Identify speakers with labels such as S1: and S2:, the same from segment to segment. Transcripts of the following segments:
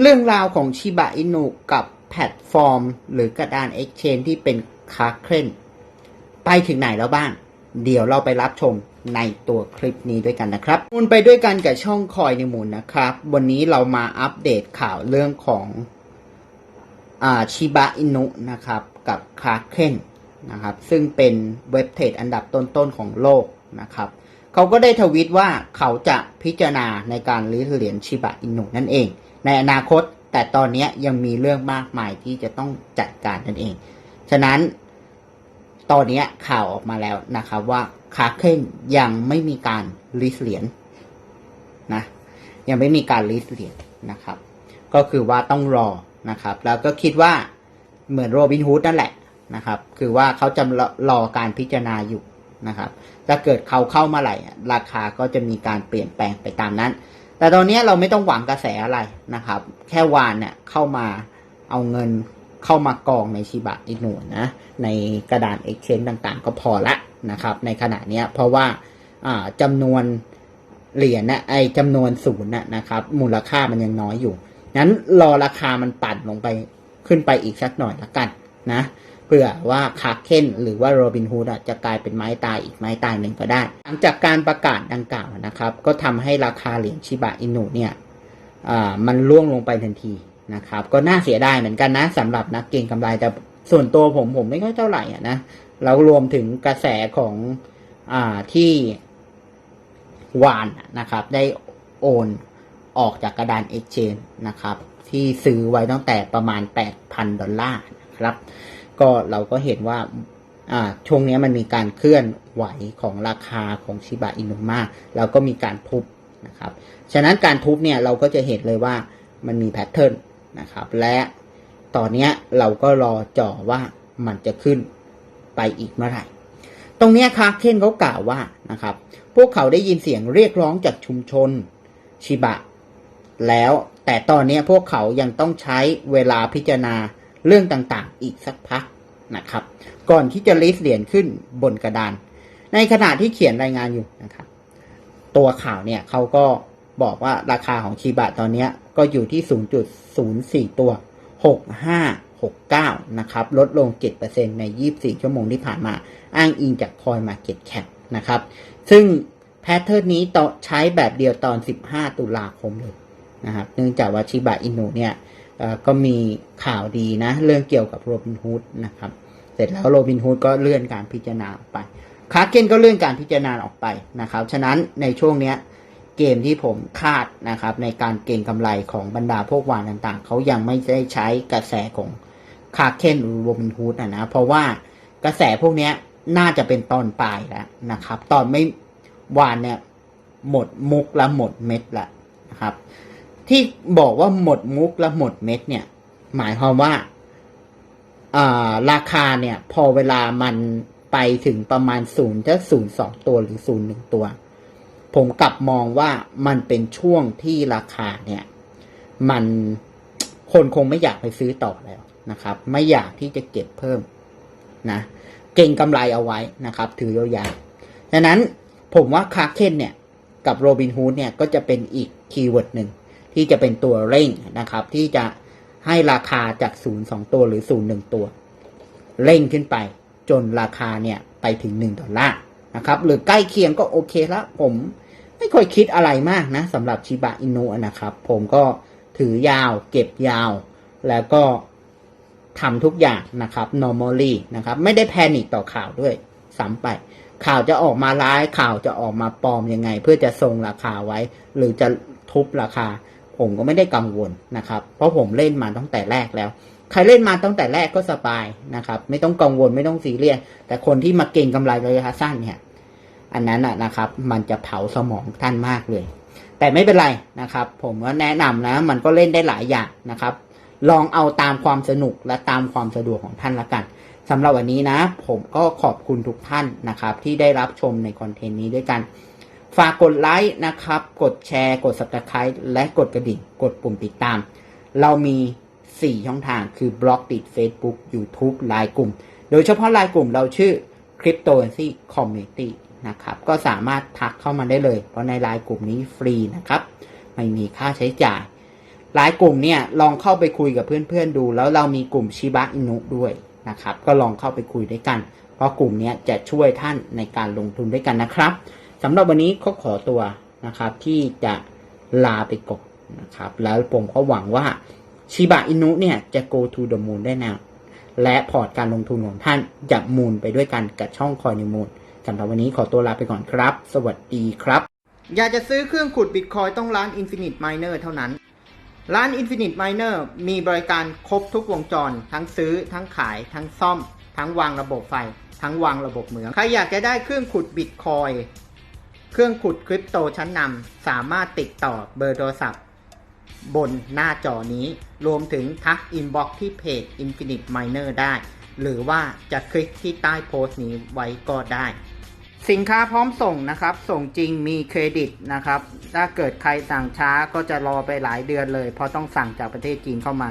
S1: เรื่องราวของชิบะอินุกับแพลตฟอร์ม หรือกระดาน Exchange ที่เป็นคาเครนไปถึงไหนแล้วบ้าง เดี๋ยวเราไปรับชมในตัวคลิปนี้ด้วยกันนะครับมุนไปด้วยกันกับช่องคอยในมุนนะครับ วันนี้เรามาอัปเดตข่าวเรื่องของชิบะอินุนะครับกับคาเครนนะครับซึ่งเป็นเว็บเทรดอันดับต้นๆของโลกนะครับเขาก็ได้ทวิตว่าเขาจะพิจารณาในการริเหรียญชิบะอินุนั่นเอง ในอนาคต แต่ตอนนี้ยังมีเรื่องมากมายที่จะต้องจัดการนั่นเอง ฉะนั้นตอนนี้ข่าวออกมาแล้วนะครับว่าคาเคนยังไม่มีการลิสเหรียญนะยังไม่มีการลิสเหรียญนะครับ ก็คือว่าต้องรอนะครับ แล้วก็คิดว่าเหมือนโรบินฮูดนั่นแหละนะครับ คือว่าเขาจะรออการพิจารณาอยู่นะครับถ้าเกิดเขาเข้ามาไหร่ราคาก็จะมีการเปลี่ยนแปลงไปตามนั้น แต่ตอนนี้เราไม่ต้องหวังกระแสอะไรนะครับ แค่วานเนี่ยเข้ามาเอาเงินเข้ามากองในชิบะอินุนะในกระดาน Exchange ต่างๆ ก็พอละนะครับ ในขณะนี้เพราะว่าอ่าจำนวนเหรียญนะไอจำนวนศูนย์นะนะครับ มูลค่ามันยังน้อยอยู่นั้นรอราคามันปั่นลงไปขึ้นไปอีกสักหน่อยละกันนะ เพื่อว่าคาเคนหรือว่าโรบินฮูดจะกลายเป็นไม้ตายอีกไม้ตายหนึ่งก็ได้ หลังจากการประกาศดังกล่าวนะครับ ก็ทำให้ราคาเหรียญชิบะอินุเนี่ยมันล่วงลงไปทันทีนะครับก็น่าเสียดายเหมือนกันนะสำหรับนักเก็งกำไรแต่ส่วนตัวผมผมไม่ค่อยเท่าไหร่นะแล้วรวมถึงกระแสของอที่วานนะครับ ได้โอนออกจากกระดาน Exchange นะครับ ที่ซื้อไว้ตั้งแต่ประมาณ 8,000 ดอลลาร์นะครับ ก็เราก็เห็นว่าช่วงนี้มันมีการเคลื่อนไหวของราคาของชิบะอินุมะแล้วก็มีการทุบนะครับ ฉะนั้นการทุบเนี่ยเราก็จะเห็นเลยว่ามันมีแพทเทิร์นนะครับ และตอนนี้เราก็รอจ่อว่ามันจะขึ้นไปอีกเมื่อไหร่ ตรงนี้คาร์เคนเขากล่าวว่านะครับ พวกเขาได้ยินเสียงเรียกร้องจากชุมชนชิบะ แล้วแต่ตอนนี้พวกเขายังต้องใช้เวลาพิจารณา เรื่องต่างๆ อีกสักพักนะครับ ก่อนที่จะลิสต์เหรียญขึ้นบนกระดาน ในขณะที่เขียนรายงานอยู่นะครับ ตัวข่าวเนี่ยเขาก็บอกว่าราคาของชีบะตอนนี้ก็อยู่ที่ 0.04 ตัว 6569 นะครับ ลดลง 7%ใน 24 ชั่วโมงที่ผ่านมาอ้างอิงจากคอยมาเก็ตแคปนะครับ ซึ่งแพทเทิร์นนี้ต่อใช้แบบเดียวตอน 15 ตุลาคมเลยนะครับ เนื่องจากว่าชิบะอินุเนี่ย ก็มีข่าวดีนะ เรื่องเกี่ยวกับโรบินฮูดนะครับ เสร็จแล้วโรบินฮูดก็เลื่อนการพิจารณาออกไปคาร์เกนก็เลื่อนการพิจารณาออกไปนะครับ ฉะนั้นในช่วงเนี้ยเกมที่ผมคาดนะครับ ในการเก็งกำไรของบรรดาพวกวานต่างๆ เขายังไม่ได้ใช้กระแสของคาร์เคนหรือโรบินฮูดนะนะเพราะว่ากระแสพวกเนี้ยน่าจะเป็นตอนปลายแล้วนะครับ ตอนไม่วานเนี่ยหมดมุกและหมดเม็ดละนะครับ ที่บอกว่าหมดมุกและหมดเม็ดเนี่ย หมายความว่าาราคาเนี่ย พอเวลามันไปถึงประมาณศูนย์จะศูนย์สองตัวหรือศูนย์หนึ่งตัว ผมกลับมองว่ามันเป็นช่วงที่ราคาเนี่ย มันคนคงไม่อยากไปซื้อต่อแล้วนะครับ ไม่อยากที่จะเก็บเพิ่มนะ เก่งกำไรเอาไว้นะครับ ถือยาวๆดังนั้นผมว่าคาเคนเนี่ย กับโรบินฮูดเนี่ยก็จะเป็นอีกคีย์เวิร์ดหนึ่ง ที่จะเป็นตัวเร่งนะครับ ที่จะให้ราคาจากศูนย์สองตัวหรือศูนย์หนึ่งตัว เร่งขึ้นไป จนราคาเนี่ยไปถึงหนึ่งดอลลาร์นะครับ หรือใกล้เคียงก็โอเคแล้วผมไม่ค่อยคิดอะไรมากนะสำหรับชิบะอินุนะครับ ผมก็ถือยาวเก็บยาว แล้วก็ทำทุกอย่างนะครับ normally นะครับ ไม่ได้แพนิคต่อข่าวด้วยซ้ำไป ข่าวจะออกมาร้ายข่าวจะออกมาปลอมยังไง เพื่อจะทรงราคาไว้ หรือจะทุบราคา ผมก็ไม่ได้กังวลนะครับ เพราะผมเล่นมาตั้งแต่แรกแล้ว ใครเล่นมาตั้งแต่แรกก็สบายนะครับ ไม่ต้องกังวลไม่ต้องซีเรียสแต่คนที่มาเก่งกำไรระยะสั้นเนี่ย อันนั้นนะนะครับ มันจะเผาสมองท่านมากเลย แต่ไม่เป็นไรนะครับ ผมก็แนะนำนะ มันก็เล่นได้หลายอย่างนะครับ ลองเอาตามความสนุกและตามความสะดวกของท่านละกันสำหรับวันนี้นะ ผมก็ขอบคุณทุกท่านนะครับ ที่ได้รับชมในคอนเทนต์นี้ด้วยกัน ฝากกดไลค์นะครับ กดแชร์ กด subscribe และกดกระดิ่ง กดปุ่มติดตาม เรามี 4 ช่องทางคือบล็อกติด Facebook YouTube ไลน์กลุ่ม โดยเฉพาะไลน์กลุ่มเราชื่อ Cryptocurrency Community นะครับ ก็สามารถทักเข้ามาได้เลย เพราะในไลน์กลุ่มนี้ฟรีนะครับ ไม่มีค่าใช้จ่ายหลายกลุ่มเนี่ยลองเข้าไปคุยกับเพื่อนๆดู แล้วเรามีกลุ่มชิบะอินุด้วยนะครับ ก็ลองเข้าไปคุยด้วยกัน เพราะกลุ่มนี้จะช่วยท่านในการลงทุนด้วยกันนะครับ สำหรับวันนี้เขาขอตัวนะครับ ที่จะลาไปก่อนนะครับ แล้วผมก็หวังว่าชิบะอินุเนี่ยจะ go to the moon ได้แน่และพอร์ตการลงทุนของท่านจะมูลไปด้วยกันกับช่องคอยนิมูลสำหรับวันนี้ขอตัวลาไปก่อนครับ สวัสดีครับ อยากจะซื้อเครื่องขุดบิตคอยต้องร้าน Infinite Miner เท่านั้น ร้าน Infinite Miner มีบริการครบทุกวงจร ทั้งซื้อ ทั้งขาย ทั้งซ่อม ทั้งวางระบบไฟ ทั้งวางระบบเหมือง ใครอยากจะได้เครื่องขุดบิตคอย เครื่องขุดคริปโตชั้นนำสามารถติดต่อเบอร์โทรศัพท์ บนหน้าจอนี้ รวมถึงทักอินบ็อกที่เพจ Infinite Miner ได้ หรือว่าจะคลิกที่ใต้โพสต์นี้ไว้ก็ได้ สินค้าพร้อมส่งนะครับ ส่งจริงมีเครดิตนะครับ ถ้าเกิดใครสั่งช้าก็จะรอไปหลายเดือนเลย เพราะต้องสั่งจากประเทศจีนเข้ามา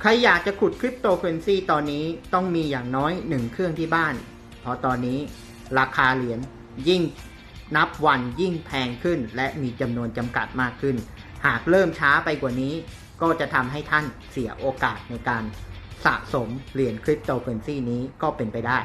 S1: ใครอยากจะขุดคริปโตเคอเรนซีตอนนี้ต้องมีอย่างน้อยหนึ่งเครื่องที่บ้าน เพราะตอนนี้ราคาเหรียญยิ่ง นับวันยิ่งแพงขึ้น และมีจำนวนจำกัดมากขึ้น หากเริ่มช้าไปกว่านี้ ก็จะทำให้ท่านเสียโอกาสในการสะสมเหรียญคริปโตเคอเรนซีนี้ก็เป็นไปได้